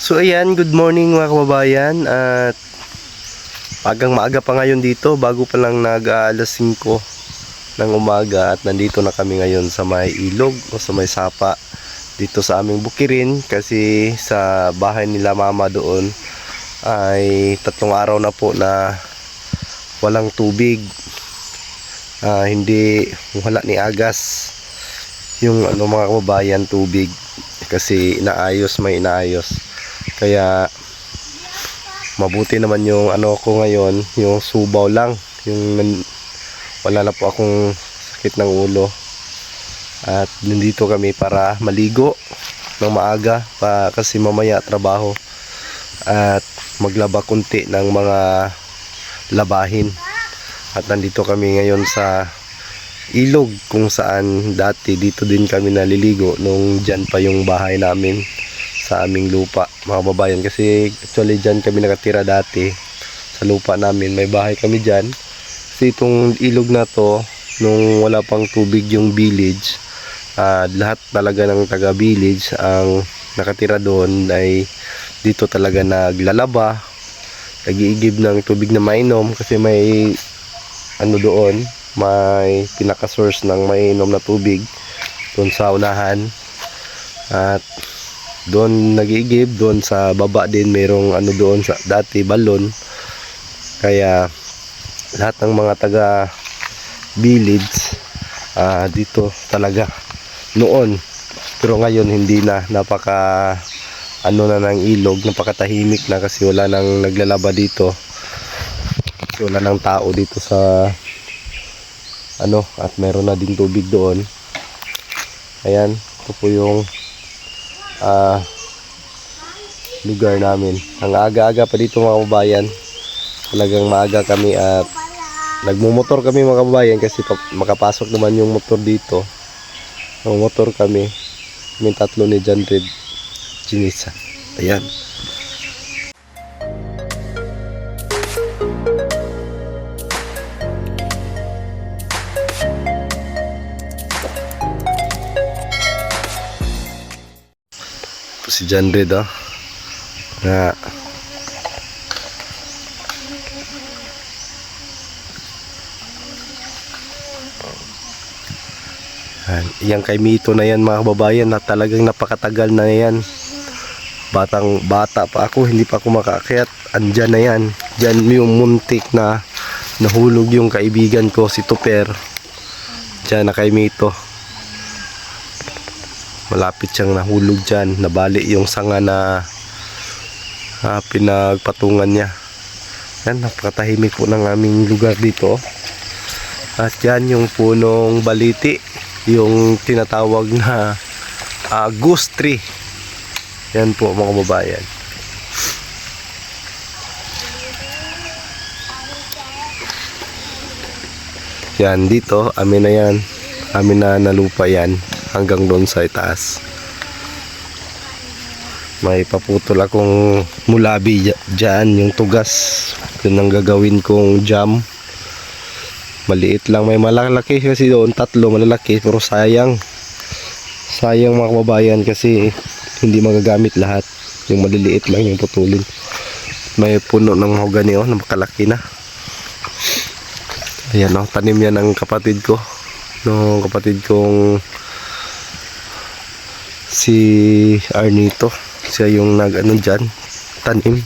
So ayan, good morning mga kababayan at pagang maaga pa ngayon dito bago pa lang nag alas 5 ng umaga at nandito na kami ngayon sa may ilog o sa may sapa dito sa aming bukirin kasi sa bahay nila mama doon ay tatlong araw na po na walang tubig Ah, hindi wala ni agas yung ano mga kababayan tubig kasi inaayos may inaayos kaya mabuti naman yung ano ko ngayon yung subaw lang. Yung wala na po akong sakit ng ulo. At nandito kami para maligo ng maaga pa kasi mamaya trabaho. At maglaba kunti ng mga labahin. At nandito kami ngayon sa ilog kung saan dati dito din kami naliligo nung dyan pa yung bahay namin sa aming lupa mga babayan kasi actually dyan kami nakatira dati sa lupa namin. May bahay kami dyan. Kasi itong ilog na to nung wala pang tubig yung village ah, lahat talaga ng taga village ang nakatira doon ay dito talaga naglalaba nagiigib ng tubig na mainom kasi may ano doon may pinaka source ng mainom na tubig doon sa unahan. At doon nagiigib doon sa baba din merong ano doon sa dati balon. Kaya lahat ng mga taga village ah, dito talaga noon. Pero ngayon hindi na napaka ano na ng ilog napakatahimik na kasi wala nang naglalaba dito. Kasi wala nang tao dito sa ano at meron na ding tubig doon. Ayan ito po yung ah, lugar namin. Ang aga-aga pa dito mga kababayan. Talagang maaga kami at nagmumotor kami mga kababayan kasi pa, makapasok naman yung motor dito. Motor kami. May tatlo ni John Red Ginisa ayan si John Red oh. Na Yan, kay Mito na yan mga kababayan na talagang napakatagal na yan. Batang bata pa ako, hindi pa ako makaakyat. Andyan na yan. Diyan yung muntik na nahulog yung kaibigan ko si Tuper. Diyan na kay Mito. Malapit siyang nahulog dyan. Nabali yung sanga na ah, pinagpatungan niya. Yan, napakatahimik po ng aming lugar dito. At yan yung punong baliti. Yung tinatawag na ah, goose tree. Yan po mga kababayan. Yan dito, amin na yan. Amin na nalupa yan hanggang doon sa itaas. May paputol akong mulabi dya- dyan, yung tugas. Yun ang gagawin kong jam. Maliit lang, may malalaki kasi doon, tatlo malalaki, pero sayang. Sayang mga kababayan kasi hindi magagamit lahat. Yung maliliit lang yung putulin. May puno ng mahogany oh, na makalaki na. Ayan oh, tanim yan ng kapatid ko. No, kapatid kong si Arnito. Siya yung nag-ano dyan, tanim.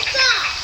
Stop!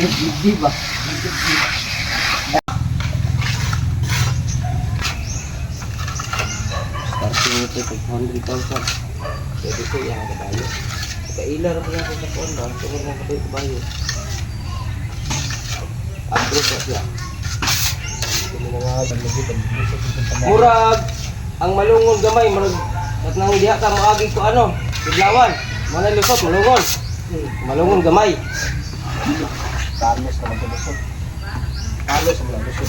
Di ba? Starting ito pag 100,000. Pwede ko yung kabayo. Kailar pa yan sa ponda. Kaya mo kabayo kabayo. Agro pa siya. Murag ang malungon gamay murag at nang diha ka maagi ko ano biglawan mana lusot malungon Hmm, malungon gamay Carlos naman ito lusot. Carlos naman lusot.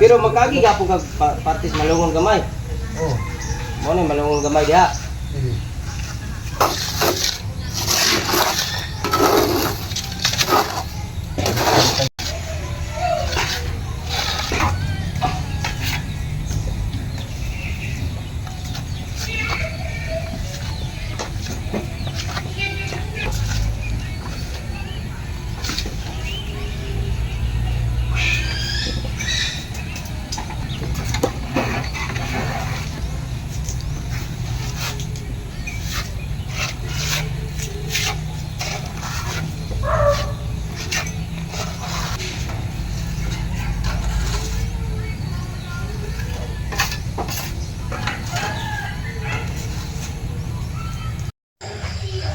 pero magkagi gapon kag pa- partis malungon gamay Oh. mo ni malungon gamay diha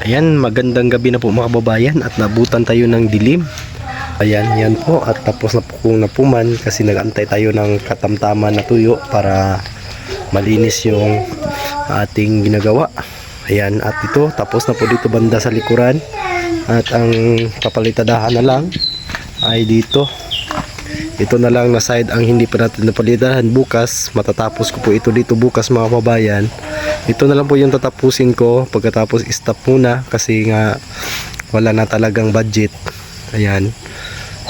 Ayan, magandang gabi na po mga kababayan at nabutan tayo ng dilim. Ayan, yan po at tapos na po kong napuman kasi nagantay tayo ng katamtaman na tuyo para malinis yung ating ginagawa. Ayan, at ito tapos na po dito banda sa likuran at ang papalitadahan na lang ay dito. Ito na lang na side ang hindi pa natin napalitahan bukas. Matatapos ko po ito dito bukas mga kababayan. Ito na lang po yung tatapusin ko pagkatapos stop muna kasi nga wala na talagang budget. Ayan.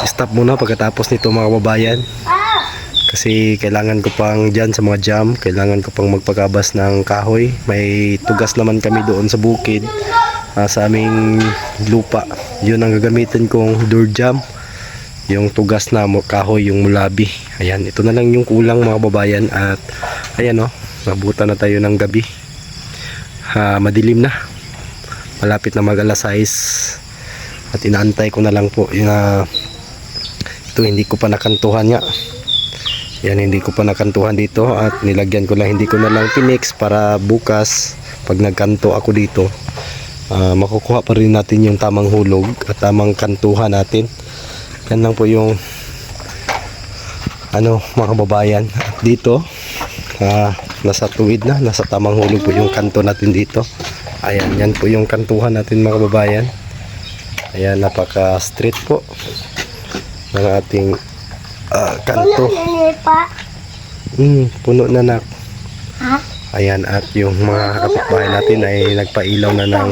Stop muna pagkatapos nito mga kababayan. Kasi kailangan ko pang dyan sa mga jam, kailangan ko pang magpagabas ng kahoy. May tugas naman kami doon sa bukid ah, sa aming lupa. Yun ang gagamitin kong door jam. Yung tugas na kahoy, yung mulabi. Ayan, ito na lang yung kulang mga babayan at ayan oh, nabutan na tayo ng gabi. Ha, madilim na. Malapit na mag alas 6 at inaantay ko na lang po yung ah, ito hindi ko pa nakantuhan nga. Yan hindi ko pa nakantuhan dito at nilagyan ko lang hindi ko na lang pinix para bukas pag nagkanto ako dito ah, makukuha pa rin natin yung tamang hulog at tamang kantuhan natin. Yan lang po yung ano mga kababayan at dito ah, nasa tuwid na nasa tamang hulog po yung kanto natin dito. Ayan yan po yung kantuhan natin mga kababayan. Ayan napaka street po ng ating ah, kanto. Hmm, puno na nak. Ayan at yung mga kapitbahay natin ay nagpailaw na ng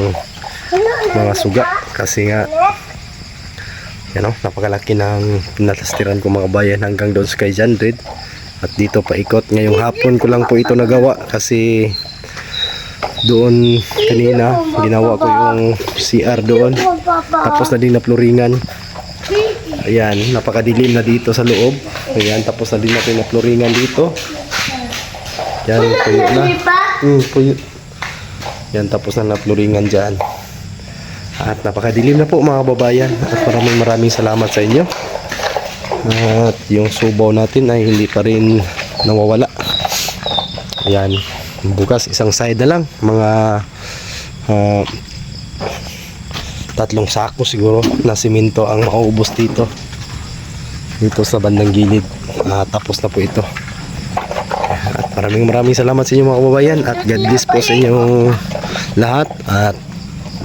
mga suga. kasi nga yan o, napakalaki ng pinatastiran ko mga bayan hanggang doon sa kay Jandred at dito paikot ngayong hapon ko lang po ito nagawa kasi doon kanina ginawa ko yung CR doon tapos na din na floringan ayan napakadilim na dito sa loob ayan tapos na din natin na floringan dito yan puno na? Mm, puyo. Yan, tapos na napluringan dyan. At napakadilim na po mga babayan. At maraming maraming salamat sa inyo. At yung subaw natin ay hindi pa rin nawawala. Ayan. Bukas isang side na lang. Mga ah, tatlong sako siguro na simento ang mauubos dito. Dito sa bandang gilid. Ah, tapos na po ito. At maraming maraming salamat sa inyo mga kababayan at God bless po sa inyo lahat at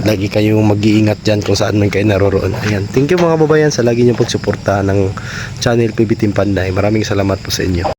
lagi kayong mag-iingat dyan kung saan man kayo naroroon. Ayan. Thank you mga kababayan sa lagi niyo pagsuporta ng channel PB Panday. Maraming salamat po sa inyo.